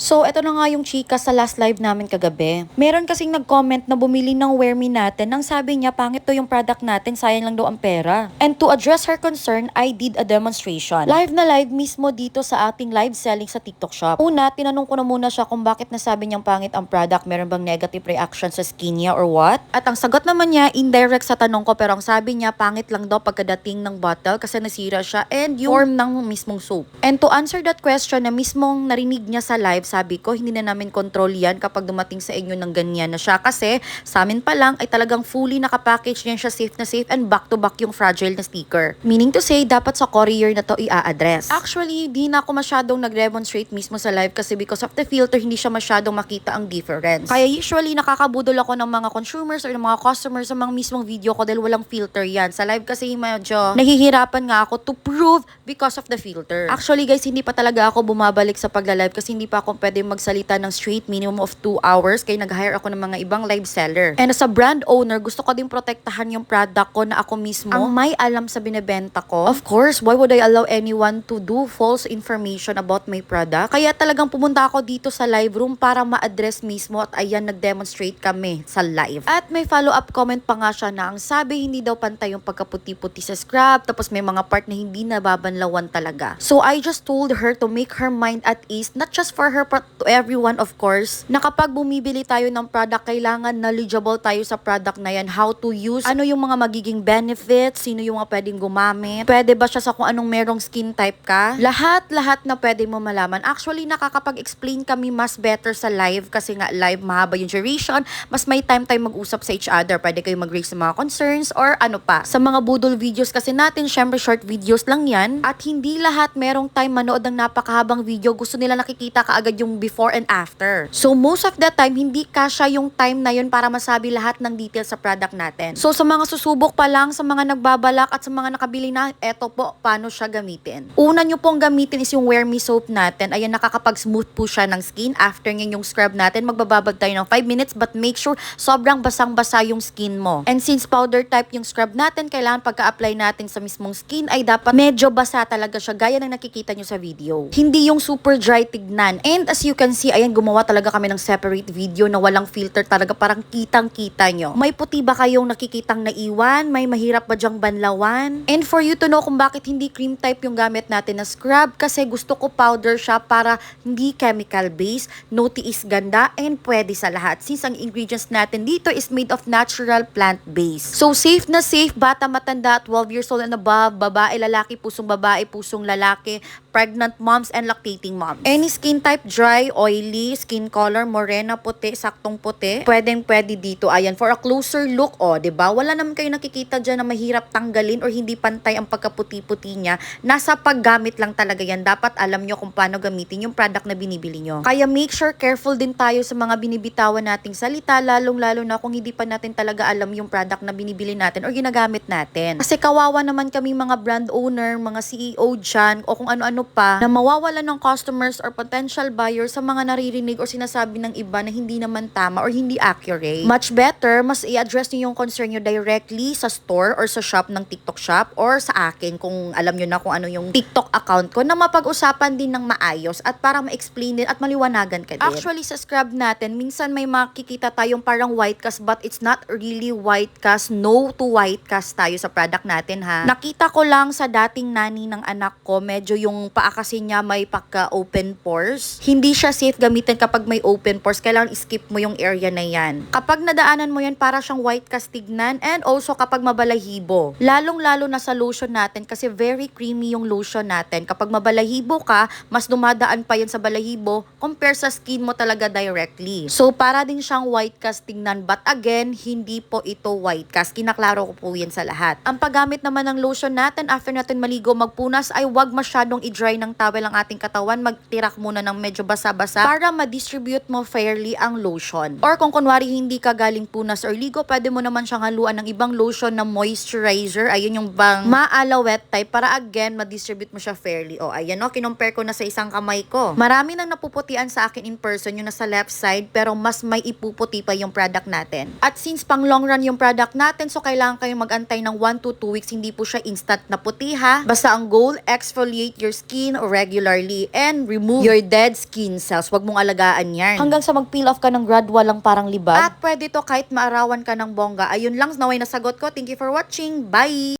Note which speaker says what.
Speaker 1: So, eto na nga yung chika sa last live namin kagabi. Meron kasing nag-comment na bumili ng wear me natin nang sabi niya pangit to yung product natin, sayang lang daw ang pera. And to address her concern, I did a demonstration. Live na live mismo dito sa ating live selling sa TikTok shop. Una, tinanong ko na muna siya kung bakit nasabi niyang pangit ang product, meron bang negative reaction sa skin niya or what? At ang sagot naman niya, indirect sa tanong ko pero ang sabi niya pangit lang daw pagkadating ng bottle kasi nasira siya and yung form ng mismong soap. And to answer that question na mismong narinig niya sa live, sabi ko, hindi na namin control yan kapag dumating sa inyo ng ganyan na siya kasi sa amin pa lang ay talagang fully nakapackage niyan siya safe na safe and back to back yung fragile na sticker. Meaning to say, dapat sa courier na to i-address. Actually, di na ako masyadong nag-demonstrate mismo sa live kasi because of the filter, hindi siya masyadong makita ang difference. Kaya usually, nakakabudol ako ng mga consumers or ng mga customers sa mga mismong video ko dahil walang filter yan. Sa live kasi medyo nahihirapan nga ako to prove because of the filter. Actually guys, hindi pa talaga ako bumabalik sa pagla-live kasi hindi pa ako pwede magsalita ng straight minimum of 2 hours kaya nag-hire ako ng mga ibang live seller. And as a brand owner, gusto ko din protektahan yung product ko na ako mismo ang may alam sa binebenta ko. Of course, why would I allow anyone to do false information about my product? Kaya talagang pumunta ako dito sa live room para ma-address mismo at ayan, nag-demonstrate kami sa live. At may follow-up comment pa nga siya na ang sabi hindi daw pantay yung pagkaputi-puti sa scrub tapos may mga part na hindi nababanlawan talaga. So I just told her to make her mind at ease, not just for her but to everyone of course, na kapag bumibili tayo ng product, kailangan knowledgeable tayo sa product na yan, how to use, ano yung mga magiging benefits, sino yung mga pwedeng gumamit, pwede ba siya sa kung anong merong skin type ka, lahat-lahat na pwede mo malaman. Actually, nakakapag-explain kami mas better sa live kasi nga live mahaba yung duration, mas may time tayo mag-usap sa each other, pwede kayo mag-raise sa mga concerns or ano pa. Sa mga budol videos kasi natin, syempre short videos lang yan. At hindi lahat merong time manood ng napakahabang video, gusto nila nakikita kaagad yung before and after. So most of the time, hindi kasya yung time na yun para masabi lahat ng details sa product natin. So sa mga susubok pa lang, sa mga nagbabalak at sa mga nakabili na, eto po, paano siya gamitin. Una nyo pong gamitin is yung Wear Me Soap natin. Ayan, nakakapag-smooth po siya ng skin. After nyo yung scrub natin, magbababad tayo ng 5 minutes but make sure sobrang basang-basa yung skin mo. And since powder type yung scrub natin, kailangan pagka-apply natin sa mismong skin ay dapat medyo basa talaga siya gaya ng nakikita nyo sa video. Hindi yung super dry tignan. And as you can see, ayan, gumawa talaga kami ng separate video na walang filter talaga. Parang kitang-kita nyo. May puti ba kayong nakikitang naiwan? May mahirap ba dyang banlawan? And for you to know kung bakit hindi cream type yung gamit natin na scrub, kasi gusto ko powder siya para hindi chemical based, no tiis ganda, and pwede sa lahat. Since ang ingredients natin dito is made of natural plant based. So safe na safe, bata matanda, 12 years old and above, babae, lalaki, pusong babae, pusong lalaki, pregnant moms and lactating moms. Any skin type, dry, oily, skin color, morena, puti, saktong puti, pwedeng pwede dito. Ayan, for a closer look, oh, 'di ba? Wala naman kayo nakikita diyan na mahirap tanggalin or hindi pantay ang pagkaputi-puti niya. Nasa paggamit lang talaga yan. Dapat alam nyo kung paano gamitin yung product na binibili nyo. Kaya make sure careful din tayo sa mga binibitawan nating salita, lalong-lalo na kung hindi pa natin talaga alam yung product na binibili natin or ginagamit natin. Kasi kawawa naman kami mga brand owner, mga CEO dyan, o kung ano-ano pa, na mawawalan ng customers or potential buyers sa mga naririnig or sinasabi ng iba na hindi naman tama or hindi accurate. Much better, mas i-address niyo yung concern nyo directly sa store or sa shop ng TikTok shop or sa akin kung alam nyo na kung ano yung TikTok account ko na mapag-usapan din ng maayos at para ma-explain din at maliwanagan ka din. Actually, sa scrub natin, minsan may makikita tayong parang white cast but it's not really white cast. No to white cast tayo sa product natin ha. Nakita ko lang sa dating nani ng anak ko, medyo yung paa kasi niya may pagka-open pores. Hindi siya safe gamitin kapag may open pores. Kailangan skip mo yung area na yan. Kapag nadaanan mo yan, para siyang white cast tignan and also kapag mabalahibo. Lalong-lalo na sa lotion natin kasi very creamy yung lotion natin. Kapag mabalahibo ka, mas dumadaan pa yan sa balahibo compare sa skin mo talaga directly. So, para din siyang white cast. But again, hindi po ito white cast. Kinaklaro ko po yan sa lahat. Ang paggamit naman ng lotion natin after natin maligo magpunas ay wag masyadong i-dry ng towel ang ating katawan. Magtirak muna ng medyo basa-basa para ma-distribute mo fairly ang lotion. Or kung kunwari hindi ka galing punas or ligo, pwede mo naman siyang haluan ng ibang lotion na moisturizer. Ayun yung bang maala wet type para again ma-distribute mo siya fairly. O ayan o, kinumpare ko na sa isang kamay ko. Marami nang napuputian sa akin in person yung nasa left side pero mas may ipuputi pa yung product natin. At since pang long run yung product natin, so kailangan kayong mag-antay ng 1 to 2 weeks. Hindi po siya instant na puti ha. Basta ang goal, exfoliate your skin skin regularly and remove your dead skin cells. Huwag mong alagaan yan.
Speaker 2: Hanggang sa mag-peel off ka ng gradual lang parang libag.
Speaker 1: At pwede to kahit maarawan ka ng bongga. Ayun lang, naway nasagot ko. Thank you for watching. Bye!